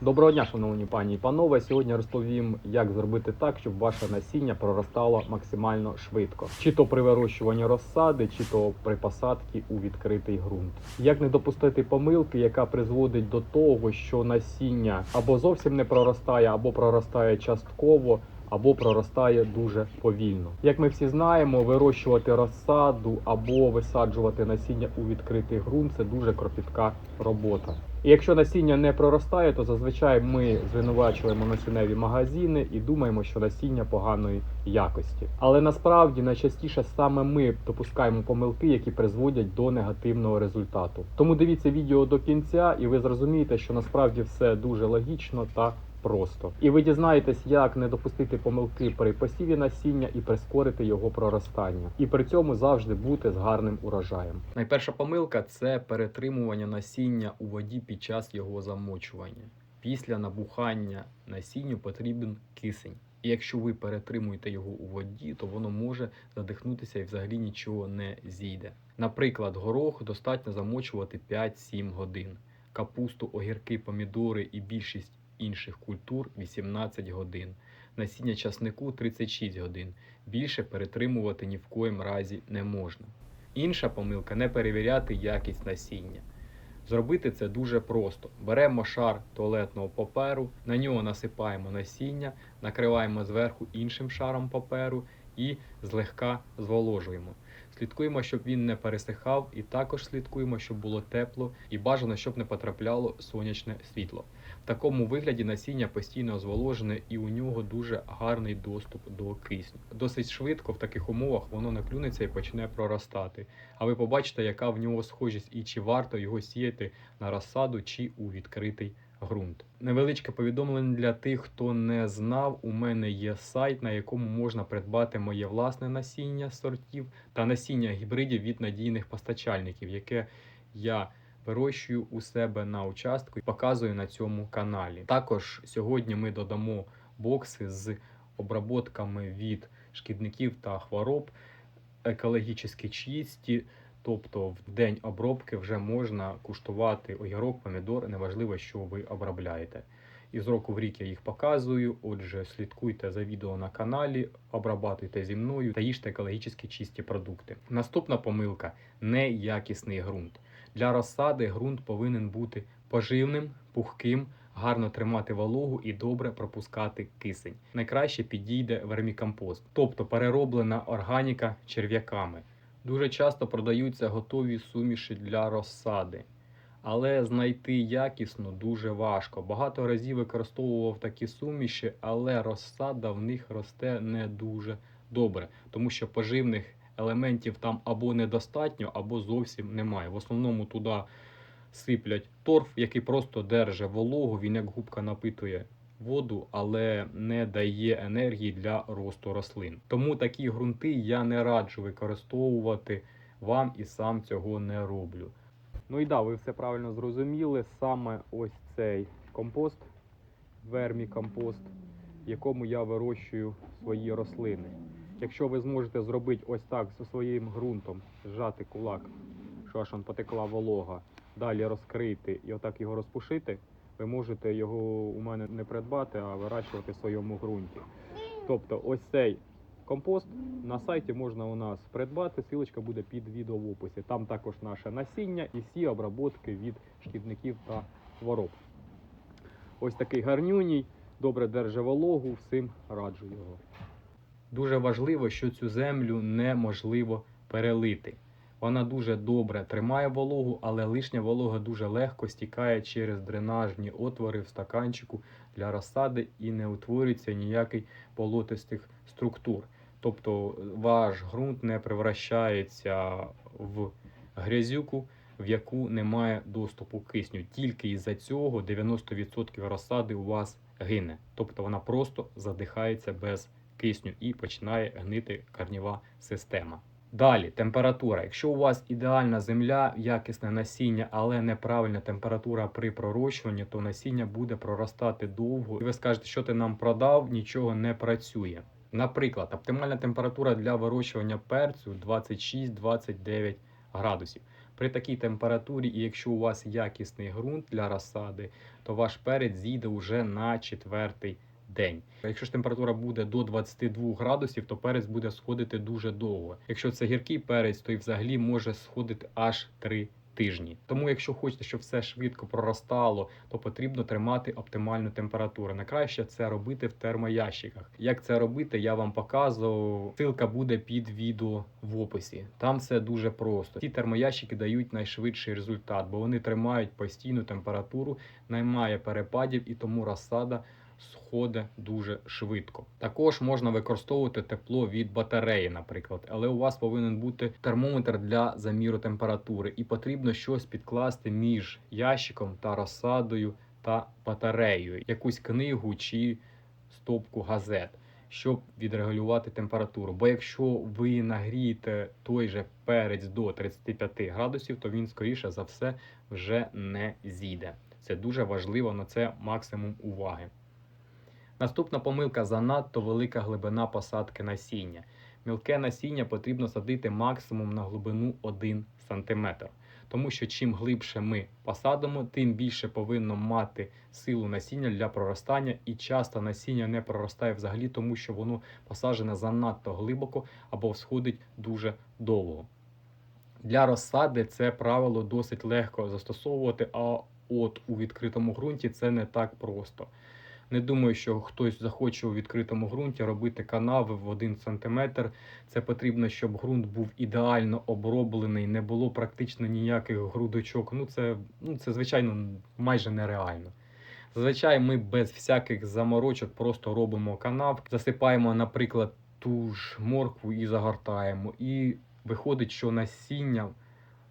Доброго дня, шановні пані і панове. Сьогодні розповім, як зробити так, щоб ваше насіння проростало максимально швидко, чи то при вирощуванні розсади, чи то при посадці у відкритий ґрунт. Як не допустити помилки, яка призводить до того, що насіння або зовсім не проростає, або проростає частково. Або проростає дуже повільно. Як ми всі знаємо, вирощувати розсаду або висаджувати насіння у відкритий ґрунт це дуже кропітка робота. І якщо насіння не проростає, то зазвичай ми звинувачуємо насінневі магазини і думаємо, що насіння поганої якості. Але насправді найчастіше саме ми допускаємо помилки, які призводять до негативного результату. Тому дивіться відео до кінця, і ви зрозумієте, що насправді все дуже логічно та просто. І ви дізнаєтесь, як не допустити помилки при посіві насіння і прискорити його проростання, і при цьому завжди бути з гарним урожаєм. Найперша помилка це перетримування насіння у воді під час його замочування. Після набухання насінню потрібен кисень. І якщо ви перетримуєте його у воді, то воно може задихнутися і взагалі нічого не зійде. Наприклад, горох достатньо замочувати 5-7 годин, капусту, огірки, помідори і більшість інших культур 18 годин, насіння часнику 36 годин. Більше перетримувати ні в коїм разі не можна. Інша помилка не перевіряти якість насіння. Зробити це дуже просто. Беремо шар туалетного паперу, на нього насипаємо насіння, накриваємо зверху іншим шаром паперу і злегка зволожуємо. Слідкуємо, щоб він не пересихав, і також слідкуємо, щоб було тепло і бажано, щоб не потрапляло сонячне світло. В такому вигляді насіння постійно зволожене і у нього дуже гарний доступ до кисню. Досить швидко в таких умовах воно наклюнеться і почне проростати. А ви побачите, яка в нього схожість і чи варто його сіяти на розсаду чи у відкритий ґрунт. Невеличке повідомлення для тих, хто не знав. У мене є сайт, на якому можна придбати моє власне насіння сортів та насіння гібридів від надійних постачальників, яке я вирощую у себе на участку і показую на цьому каналі. Також сьогодні ми додамо бокси з обработками від шкідників та хвороб, екологічно чисті. Тобто в день обробки вже можна куштувати огірок, помідор, неважливо, що ви обробляєте. І з року в рік я їх показую. Отже, слідкуйте за відео на каналі, обрабатуйте зі мною та їжте екологічно чисті продукти. Наступна помилка неякісний ґрунт. Для розсади ґрунт повинен бути поживним, пухким, гарно тримати вологу і добре пропускати кисень. Найкраще підійде вермікомпост, тобто перероблена органіка черв'яками. Дуже часто продаються готові суміші для розсади, але знайти якісно дуже важко. Багато разів використовував такі суміші, але розсада в них росте не дуже добре, тому що поживних елементів там або недостатньо, або зовсім немає. В основному туди сиплять торф, який просто держить вологу, він як губка напитує воду, але не дає енергії для росту рослин. Тому такі ґрунти я не раджу використовувати вам і сам цього не роблю. Ну і да, ви все правильно зрозуміли. Саме ось цей компост, вермікомпост, в якому я вирощую свої рослини. Якщо ви зможете зробити ось так зі своїм ґрунтом, зжати кулак, що аж он потекла волога, далі розкрити і отак його розпушити, ви можете його у мене не придбати, а вирощувати в своєму ґрунті. Тобто, ось цей компост на сайті можна у нас придбати. Силочка буде під відео в описі. Там також наше насіння і всі обработки від шкідників та хвороб. Ось такий гарнюній, добре держить вологу, всім раджу його. Дуже важливо, що цю землю неможливо перелити. Вона дуже добре тримає вологу, але лишня волога дуже легко стікає через дренажні отвори в стаканчику для розсади і не утворюється ніякий болотистих структур. Тобто ваш ґрунт не превращається в грязюку, в яку немає доступу кисню. Тільки із-за цього 90% розсади у вас гине. Тобто вона просто задихається без кисню і починає гнити корнєва система. Далі температура. Якщо у вас ідеальна земля, якісне насіння, але неправильна температура при пророщуванні, то насіння буде проростати довго. І ви скажете, що ти нам продав, нічого не працює. Наприклад, оптимальна температура для вирощування перцю 26-29 градусів. При такій температурі, і якщо у вас якісний ґрунт для розсади, то ваш перець зійде уже на четвертий день. Якщо ж температура буде до 22 градусів, то перець буде сходити дуже довго. Якщо це гіркий перець, то і взагалі може сходити аж 3 тижні. Тому, якщо хочете, щоб все швидко проростало, то потрібно тримати оптимальну температуру. Найкраще це робити в термоящиках. Як це робити, я вам показував. Ссылка буде під відео в описі. Там все дуже просто. Ці термоящики дають найшвидший результат, бо вони тримають постійну температуру, немає перепадів і тому розсада сходить дуже швидко. Також можна використовувати тепло від батареї, наприклад, але у вас повинен бути термометр для заміру температури, і потрібно щось підкласти між ящиком та розсадою та батареєю, якусь книгу чи стопку газет. Щоб відрегулювати температуру. Бо якщо ви нагрієте той же перець до 35 градусів, то він скоріше за все вже не зійде. Це дуже важливо на це максимум уваги. Наступна помилка занадто велика глибина посадки насіння. Мілке насіння потрібно садити максимум на глибину 1 см. Тому що чим глибше ми посадимо, тим більше повинно мати силу насіння для проростання, і часто насіння не проростає взагалі, тому що воно посаджене занадто глибоко або всходить дуже довго. Для розсади це правило досить легко застосовувати, а от у відкритому ґрунті це не так просто. Не думаю, що хтось захоче у відкритому ґрунті робити канави в 1 см. Це потрібно, щоб ґрунт був ідеально оброблений, не було практично ніяких грудочок. Ну це, ну, це звичайно, майже нереально. Зазвичай ми без всяких заморочок просто робимо канавки, засипаємо, наприклад, ту ж моркву і загортаємо. І виходить, що насіння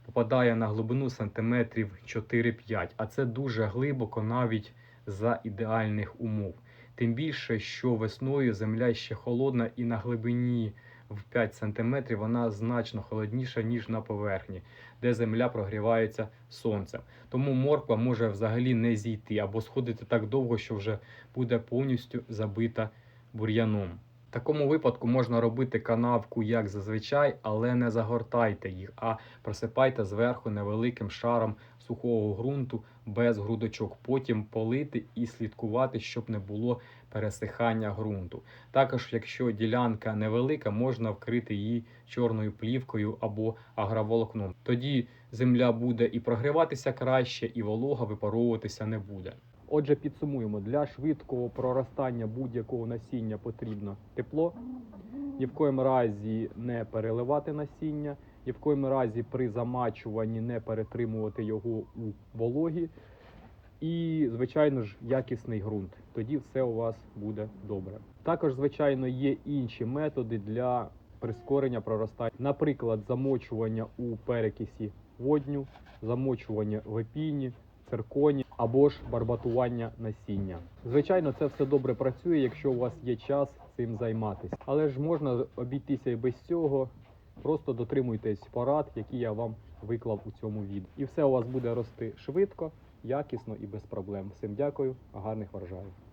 попадає на глибину сантиметрів 4-5, а це дуже глибоко навіть за ідеальних умов. Тим більше, що весною земля ще холодна і на глибині в 5 см вона значно холодніша, ніж на поверхні, де земля прогрівається сонцем. Тому морква може взагалі не зійти або сходити так довго, що вже буде повністю забита бур'яном. Такому випадку можна робити канавку як зазвичай, але не загортайте їх, а просипайте зверху невеликим шаром сухого ґрунту без грудочок. Потім полити і слідкувати, щоб не було пересихання ґрунту. Також, якщо ділянка невелика, можна вкрити її чорною плівкою або агроволокном. Тоді земля буде і прогріватися краще, і волога випаровуватися не буде. Отже, підсумуємо, для швидкого проростання будь-якого насіння потрібно тепло, ні в коєму разі не переливати насіння, ні в коєму разі при замачуванні не перетримувати його у вологі. І, звичайно ж, якісний ґрунт. Тоді все у вас буде добре. Також, звичайно, є інші методи для прискорення проростання. Наприклад, замочування у перекисі водню, замочування в епіні, цирконі або ж барбатування насіння. Звичайно, це все добре працює, якщо у вас є час цим займатися. Але ж можна обійтися і без цього. Просто дотримуйтесь порад, які я вам виклав у цьому відео. І все у вас буде рости швидко, якісно і без проблем. Всім дякую, гарних врожаїв.